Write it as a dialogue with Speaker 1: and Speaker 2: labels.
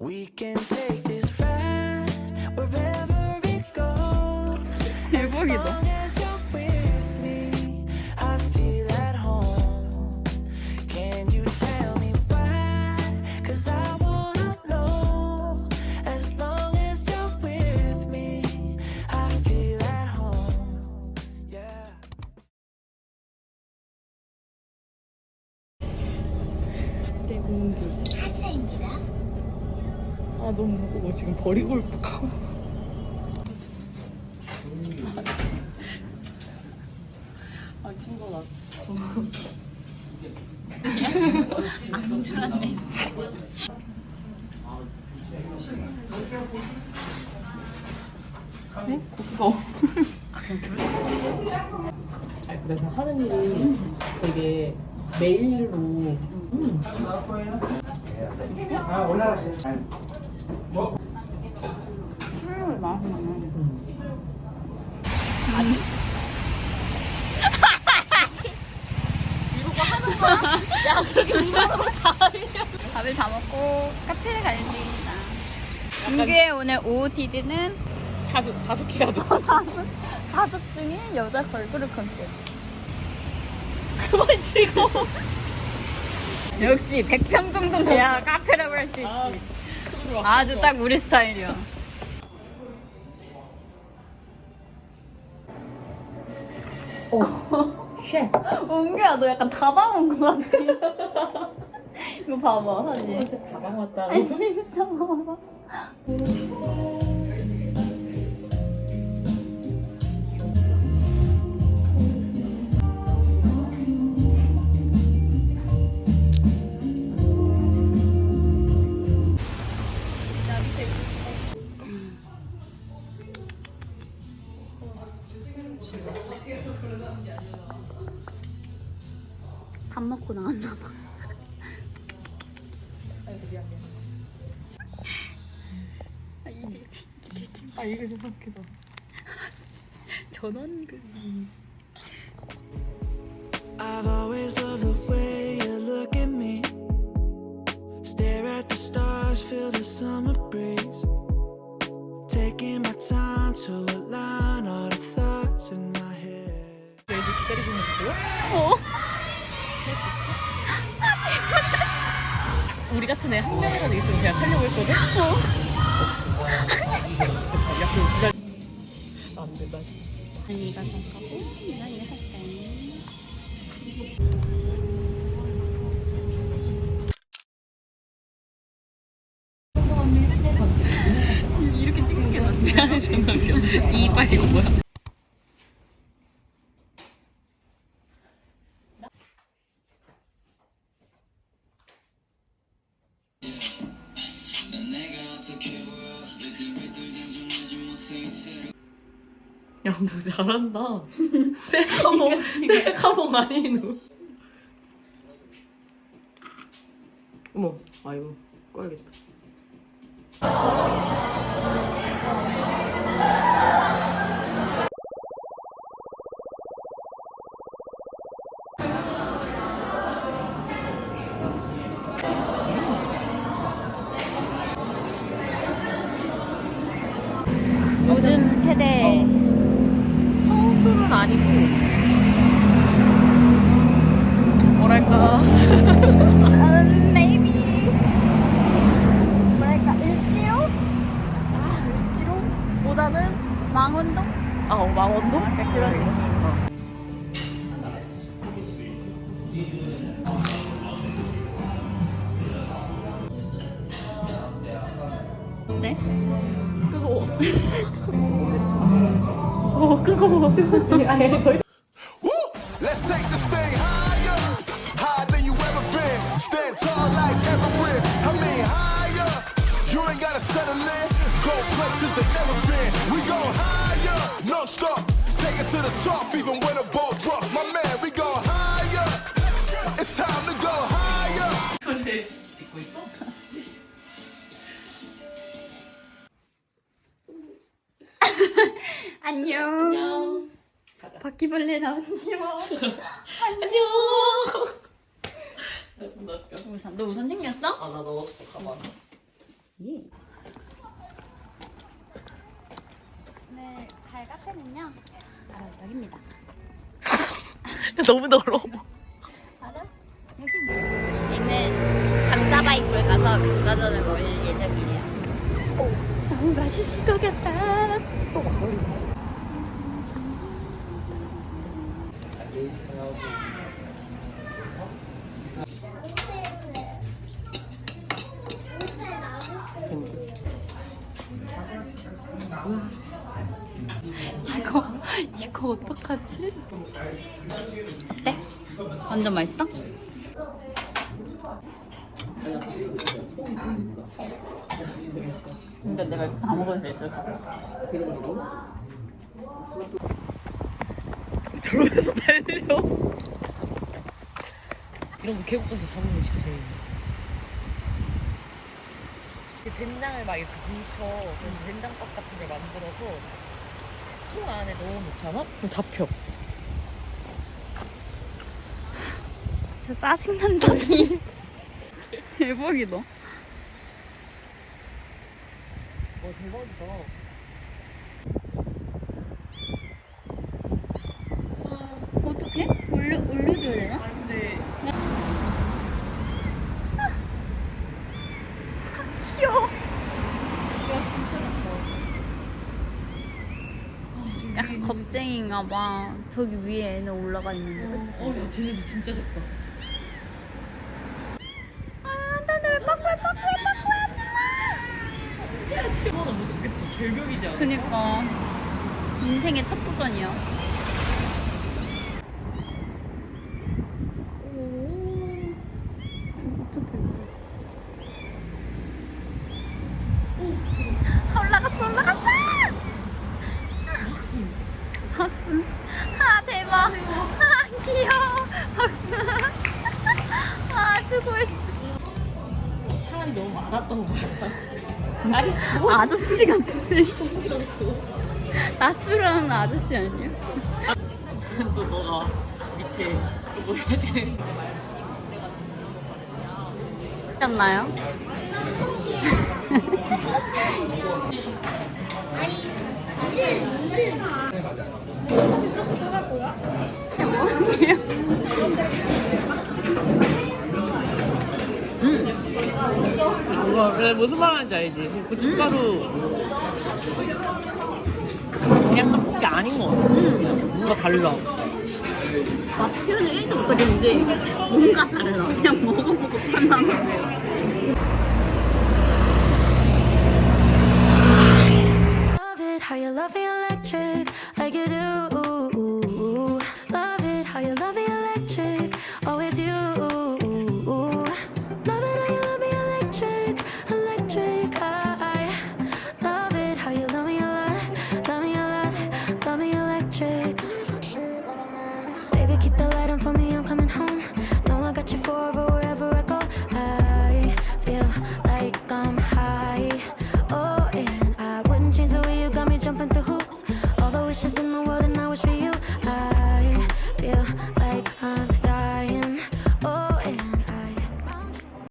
Speaker 1: We can take this ride wherever it goes.
Speaker 2: 대박이다. 너무 무거워. 지금 버리고 올까? 아. 친구가 안 좋았네. 어? 고기가
Speaker 3: 그래서 하는 일이 되게 매일로
Speaker 2: 술을 마시면
Speaker 4: 밥을 다 먹고 카페를 갈 예정입니다. 김규의 오늘 OOTD는
Speaker 3: 자숙 자숙해야 돼. 자숙.
Speaker 4: 자숙, 자숙 중인 여자 걸그룹 컨셉.
Speaker 3: 그만 찍어.
Speaker 4: 역시 100평 정도 돼야 카페라고 할 수 있지.
Speaker 3: 아, 좋아.
Speaker 4: 아주 딱 우리 스타일이야.
Speaker 3: 쉣.
Speaker 4: 웅규야, 너 약간 다방 온 것 같아. 이거 봐봐, 사진.
Speaker 3: 가방 왔다.
Speaker 4: 아니, 진짜 봐봐. 먹고 나왔나 봐.
Speaker 3: 아 이거 생각해도. 전원금.
Speaker 1: I've always loved the way you look at me. Stare at the stars, feel the summer breeze. Taking my time to align all the thoughts in my head.
Speaker 3: 여기 기다리고 있는 거야?
Speaker 4: 어?
Speaker 3: 우리 같은 애 한 명이라도 있으면 그냥 살려고 했거든? 야, 그럼 기다려. 안 돼, 나.
Speaker 4: 언니가 살 거고, 내가 이거 살게.
Speaker 3: 이렇게 찍는 게 낫네. 생각해. 이빨 이거 뭐야? 야, 너 잘한다. 셀카봉, 셀카봉 아니누. 어머, 아이고, 꺼야겠다.
Speaker 4: 요즘 세대
Speaker 3: 성수는 아니고 뭐랄까?
Speaker 4: 음, maybe. 뭐랄까 을지로?
Speaker 3: 일지로보다는
Speaker 4: 망원동?
Speaker 3: 아 어, 망원동?
Speaker 4: 약간 그런 느낌.
Speaker 3: 어 뜨거워 아니 더
Speaker 5: Woo! Let's take this thing higher, higher than you ever been. Stand tall like Everest. I mean higher. You ain't gotta settle in. Go places that never been. We go higher, no stop. Take it to the top, even when the ball drops. My man, we go higher. It's time to go higher.
Speaker 3: 근데 찍고 있어?
Speaker 4: 안녕. 바퀴벌레 싫어.
Speaker 3: 안녕
Speaker 4: 우산 너 우산 챙겼어?
Speaker 3: 아나 넣었어 가방
Speaker 6: 예. 오늘 갈 카페는요. 바로 여기입니다.
Speaker 3: 너무 더러워.
Speaker 6: 바로 여기입니다. 저희는 감자바이크를 가서 감자전을 먹을 예정이에요. 너무 맛있을 것 같다. 또 먹을
Speaker 4: 이거 어떡하지? 어때? 완전 맛있어? 근데 내가 다 먹을 수 있을까?
Speaker 3: 저러면서 달려. 이런 거 계곡가서 잡으면 진짜 재밌네. 그 된장을 막 이렇게 뭉쳐 된장밥 같은 걸 만들어서 통 안에 넣어놓잖아? 그럼 잡혀.
Speaker 4: 진짜 짜증난다. 대박이다.
Speaker 3: 와 대박이다.
Speaker 4: 어떻게? 올려 올려줘야 되나?
Speaker 3: 근데
Speaker 4: 귀여워.
Speaker 3: 와 진짜 작다.
Speaker 4: 약간 겁쟁인가 봐. 저기 위에 애는 올라가 있는데, 그치?
Speaker 3: 어, 야, 쟤네도 진짜 작다.
Speaker 4: 아, 나왜 빠꾸해, 빠꾸해, 빠꾸하지 마!
Speaker 3: 야, 지금 하나 못 듣겠어. 절벽이지 않아?
Speaker 4: 그니까. 인생의 첫 도전이야. 올라갔어, 올라갔어! 박수. 아, 대박. 아, 귀여워. 박수. 아, 수고했어.
Speaker 3: 사람이 너무 많았던 것 같아.
Speaker 4: 아저씨가 낯설은 아저씨 아니야?
Speaker 3: 또 너가 밑에 또 뭐 해야지.
Speaker 4: 셨나요?
Speaker 3: 뭔가 그래, 무슨 말 하는지 알지? 고춧가루 그냥 떡볶이 아닌 것 같아. 뭔가 달라.
Speaker 4: 맛 표현을 1도 못하겠는데 뭔가 달라. 그냥 먹어보고 판단하고. How you love me electric like you do.